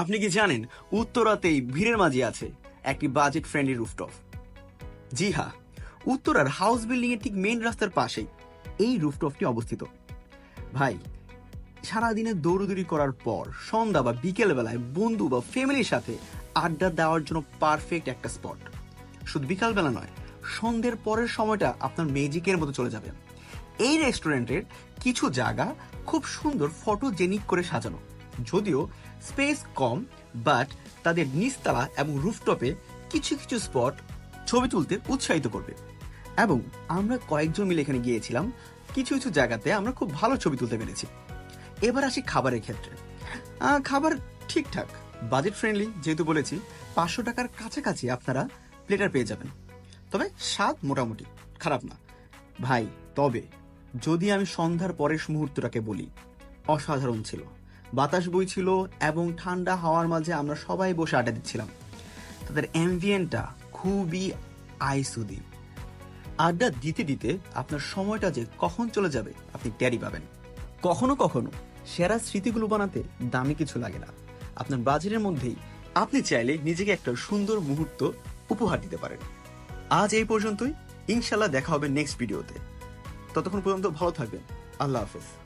আপনি কি জানেন, উত্তরাতেই ভিড়ের মাঝে আছে একটি বাজেট ফ্রেন্ডলি রুফটপ জি হ্যাঁ উত্তরার হাউস বিল্ডিং এর ঠিক মেন রাস্তার পাশেই এই রুফটপটি অবস্থিত। ভাই সারাদিনে দৌড়দৌড়ি করার পর সন্ধ্যা বা বিকেল বেলায় বন্ধু বা ফ্যামিলির সাথে আড্ডা দেওয়ার জন্য পারফেক্ট একটা স্পট শুধু বিকালবেলা নয়, সন্ধ্যের পরের সময়টা আপনার ম্যাজিকের মতো চলে যাবে। এই রেস্টুরেন্টের কিছু জায়গা খুব সুন্দর ফটোজেনিক করে সাজানো। যদিও স্পেস কম, বাট তাদের নিচতলা এবং রুফটপে কিছু কিছু স্পট ছবি তুলতে উৎসাহিত করবে। এবং আমরা কয়েকজন মিলে এখানে গিয়েছিলাম, কিছু কিছু জায়গাতে আমরা খুব ভালো ছবি তুলতে পেরেছি। এবার আসি খাবারের ক্ষেত্রে। খাবার ঠিকঠাক বাজেট ফ্রেন্ডলি যেহেতু বলেছি, পাঁচশো টাকার কাছাকাছি আপনারা প্লেটার পেয়ে যাবেন। তবে স্বাদ মোটামুটি, খারাপ না। ভাই, তবে যদি আমি সন্ধ্যার পরের মুহূর্তটাকে বলি, অসাধারণ ছিল। বাতাস বইছিল এবং ঠান্ডা হাওয়ার মাঝে আমরা সবাই বসে আড্ডা দিচ্ছিলাম। তাদের অ্যাম্বিয়েন্টটা খুবই আইসুদি আড্ডা দিতে দিতে আপনার সময়টা যে কখন চলে যাবে, আপনি টেরই পাবেন। কখনো কখনো সেরা স্মৃতিগুলো বানাতে দামি কিছু লাগে না। আপনার বাজেটের মধ্যেই আপনি চাইলে নিজেকে একটা সুন্দর মুহূর্ত উপহার দিতে পারেন। আজ এই পর্যন্তই। ইনশাল্লাহ দেখা হবে নেক্সট ভিডিওতে ততক্ষণ পর্যন্ত ভালো থাকবেন। আল্লাহ হাফেজ।